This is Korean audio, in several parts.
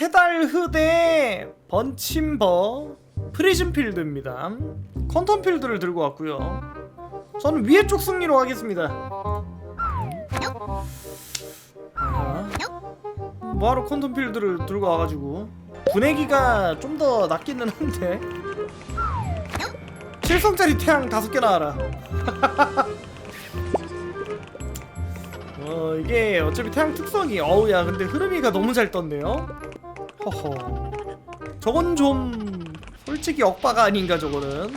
페달흐 대 번침버 프리즘 필드입니다. 컨텀 필드를 들고 왔고요. 저는 위에 쪽 승리로 하겠습니다. 아하. 뭐하러 컨텀 필드를 들고 와가지고 분해기가 좀 더 낫기는 한데 7성짜리 태양 다섯 개 나와라. 어 이게 어차피 태양 특성이 어우 야 근데 흐름이가 너무 잘 떴네요. 허허. 저건 좀 솔직히 억바가 아닌가 저거는.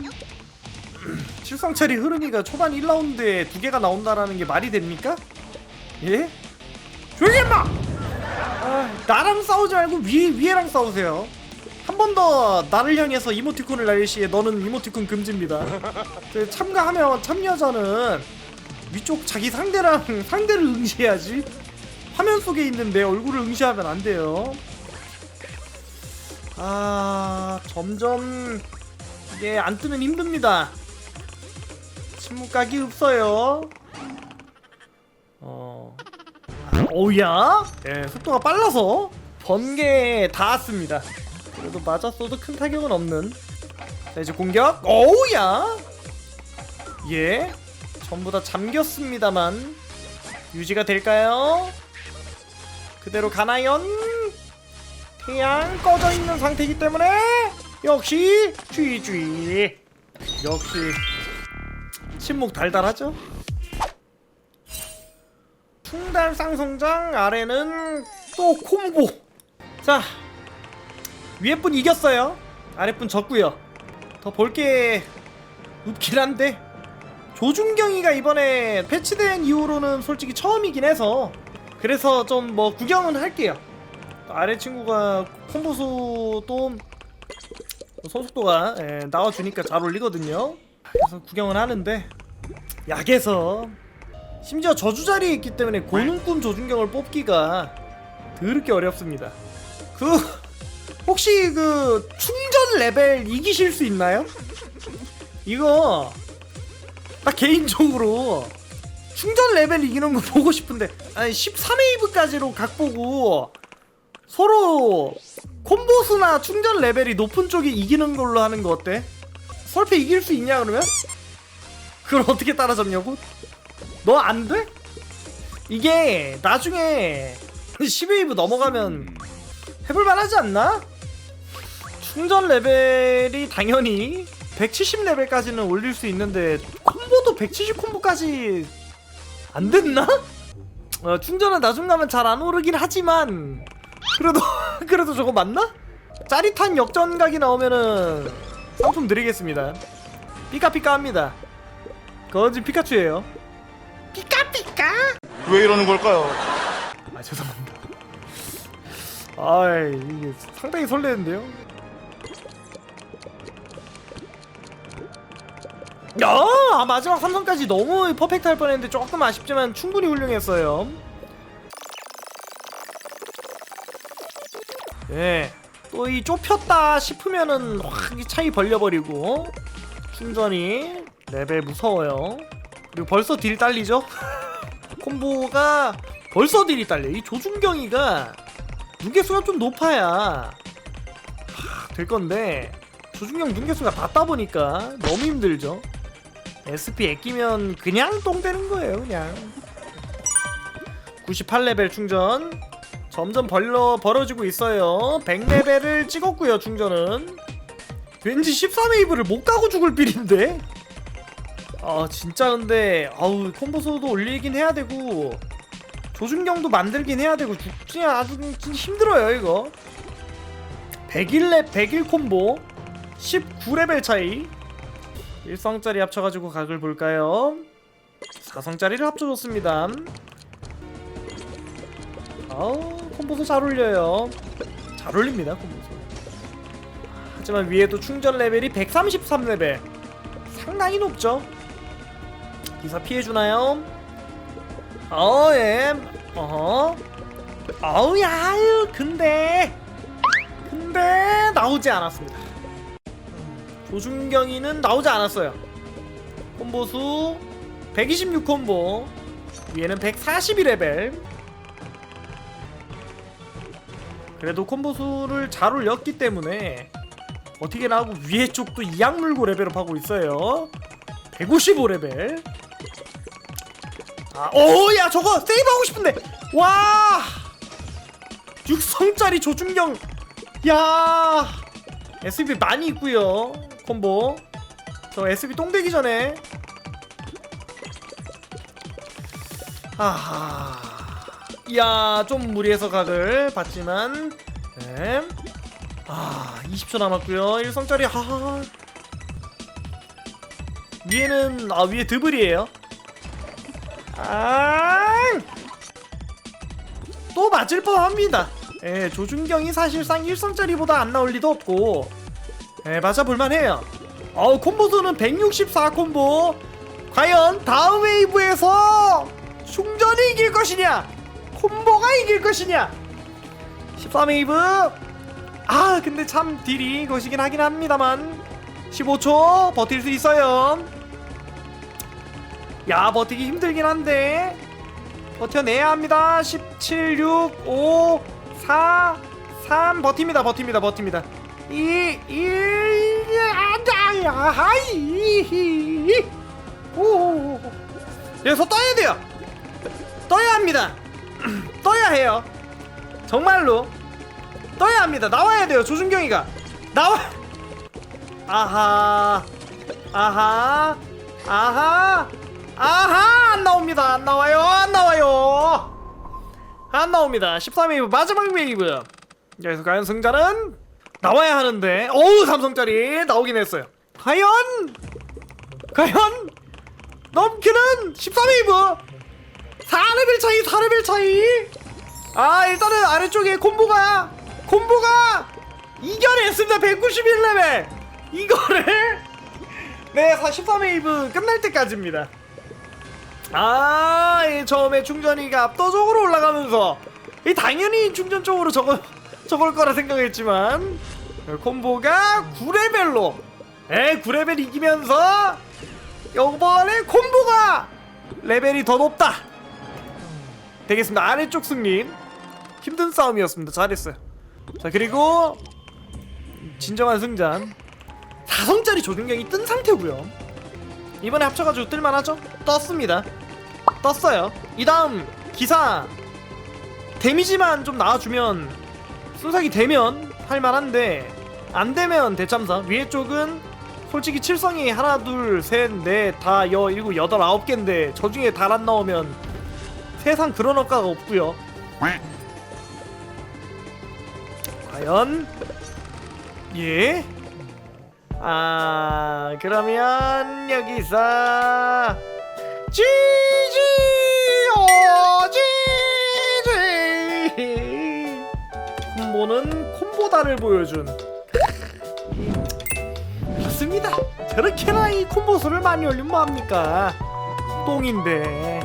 7성짜리 흐름이가 초반 1라운드에 두 개가 나온다라는 게 말이 됩니까? 예? 조용히 해봐! 아, 나랑 싸우지 말고 위, 위에랑 싸우세요. 한 번 더 나를 향해서 이모티콘을 날릴 시에 너는 이모티콘 금지입니다. 그 참가하면 참여자는 위쪽 자기 상대랑 상대를 응시해야지. 화면 속에 있는 내 얼굴을 응시하면 안 돼요. 아, 점점 이게 안 뜨면 힘듭니다. 침묵각이 없어요. 어. 오야? 예, 속도가 빨라서 번개 닿았습니다. 그래도 맞았어도 큰 타격은 없는. 자, 이제 공격. 오야? 예. 전부 다 잠겼습니다만 유지가 될까요? 그대로 가나요? 태양 꺼져 있는 상태이기 때문에 역시 쥐쥐. 역시 침묵 달달하죠? 충달 쌍성장 아래는 또 콤보. 자 위에 분 이겼어요. 아래 분 졌고요. 더 볼게 없긴 한데 조준경이가 이번에 패치된 이후로는 솔직히 처음이긴 해서 그래서 좀 뭐 구경은 할게요 아래 친구가 콤보수도 소속도가 예, 나와주니까 잘 어울리거든요 그래서 구경은 하는데 약에서 심지어 저주 자리에 있기 때문에 고능꾼 조준경을 뽑기가 더럽게 어렵습니다. 그 혹시 그 충전 레벨 이기실 수 있나요? 이거 나 개인적으로 충전 레벨 이기는 거 보고 싶은데 아니 13웨이브까지로 각 보고 서로 콤보수나 충전 레벨이 높은 쪽이 이기는 걸로 하는 거 어때? 설패 이길 수 있냐 그러면? 그걸 어떻게 따라잡냐고? 너 안 돼? 이게 나중에 10웨이브 넘어가면 해볼만 하지 않나? 충전 레벨이 당연히 170 레벨까지는 올릴 수 있는데 콤보도 170 콤보까지 안 됐나? 어, 충전은 나중 가면 잘 안 오르긴 하지만 그래도 그래도 저거 맞나? 짜릿한 역전각이 나오면은 상품 드리겠습니다. 삐까삐까합니다. 거지 피카츄예요. 피카피카. 왜 이러는 걸까요? 아 죄송합니다. 아 이게 상당히 설레는데요. 야 아, 마지막 3선까지 너무 퍼펙트 할 뻔했는데 조금 아쉽지만 충분히 훌륭했어요. 예. 또 이 좁혔다 싶으면은 확이 차이 벌려버리고 충전이 레벨 무서워요. 그리고 벌써 딜 딸리죠? 콤보가 벌써 딜이 딸려. 이 조준경이가 눈개수가 좀 높아야 하, 될 건데 조준경 눈개수가 낮다 보니까 너무 힘들죠. SP 애끼면 그냥 똥 되는 거예요, 그냥. 98레벨 충전. 점점 벌러 벌어지고 있어요. 100레벨을 찍었고요, 충전은. 왠지 13웨이브를 못 가고 죽을 빌인데. 아 진짜 근데 아우 콤보소도 올리긴 해야 되고 조준경도 만들긴 해야 되고 죽지 아주 힘들어요 이거 101렙 101 콤보 19레벨 차이 1성짜리 합쳐가지고 각을 볼까요 4성짜리를 합쳐줬습니다 아우 콤보소 잘 올려요 잘 올립니다 콤보소 하지만 위에도 충전 레벨이 133레벨 상당히 높죠 기사 피해주나요? 어, 예. 어허. 어우, 야, 아유, 근데. 근데, 나오지 않았습니다. 조준경이는 나오지 않았어요. 콤보수 126 콤보. 위에는 142 레벨. 그래도 콤보 수를 잘 올렸기 때문에 어떻게나 하고 위에 쪽도 이악 물고 레벨업 하고 있어요. 155레벨. 아, 오야 저거 세이브하고 싶은데. 와! 육성짜리 조준경. 야! SB 많이 있고요 콤보. 저 SB 똥되기 전에. 아하 이야 좀 무리해서 각을 봤지만 네. 아 20초 남았고요. 1성짜리 하하. 위에는 아 위에 드블이에요. 아또 맞을 뻔합니다. 예 조준경이 사실상 1성짜리보다 안 나올 리도 없고 예 맞아볼만 해요. 어우 콤보 수는 164 콤보. 과연 다음 웨이브에서 충전이 이길 것이냐 콤보가 이길 것이냐? 13웨이브. 아 근데 참 딜이 것이긴 하긴 합니다만 15초 버틸 수 있어요. 야 버티기 힘들긴 한데 버텨내야 합니다. 17, 6, 5, 4, 3 버팁니다 버팁니다 버팁니다. 2, 1, 안다 하이 오. 여기서 떠야 돼요. 떠야 합니다 떠야 해요. 정말로 떠야 합니다. 나와야 돼요 조준경이가. 나와. 아하. 아하. 아하. 아하. 안 나옵니다. 안 나와요. 안 나와요. 안 나옵니다. 13웨이브 마지막 웨이브 여기서 과연 승자는 나와야 하는데. 어우 삼성짜리 나오긴 했어요. 과연? 과연? 넘기는 13웨이브 4레벨 차이 4레벨 차이. 아 일단은 아래쪽에 콤보가 콤보가 이겨냈습니다. 191레벨. 이거를 네 43웨이브 끝날 때까지입니다. 아이 처음에 충전이가 압도적으로 올라가면서 이 당연히 충전 쪽으로 저거 저걸 거라 생각했지만 콤보가 9레벨로 에 9레벨 이기면서 이번에 콤보가 레벨이 더 높다 되겠습니다. 아래쪽 승리 힘든 싸움이었습니다. 잘했어요. 자 그리고 진정한 승잔. 4성짜리 조준경이 뜬 상태고요. 이번에 합쳐가지고 뜰만하죠? 떴습니다. 떴어요. 이 다음 기사. 데미지만 좀 나와주면 순삭이 되면 할만한데 안되면 대참사. 위에 쪽은 솔직히 칠성이 하나 둘 셋 넷 다 여 일곱 여덟 아홉 개인데 저 중에 달 안 나오면 세상 그런 효과가 없고요. 과연? 예? 아 그러면 여기서 지지 어 지지! 콤보는 콤보다를 보여준. 맞습니다. 저렇게나 이 콤보 수를 많이 올리면 뭐합니까? 똥인데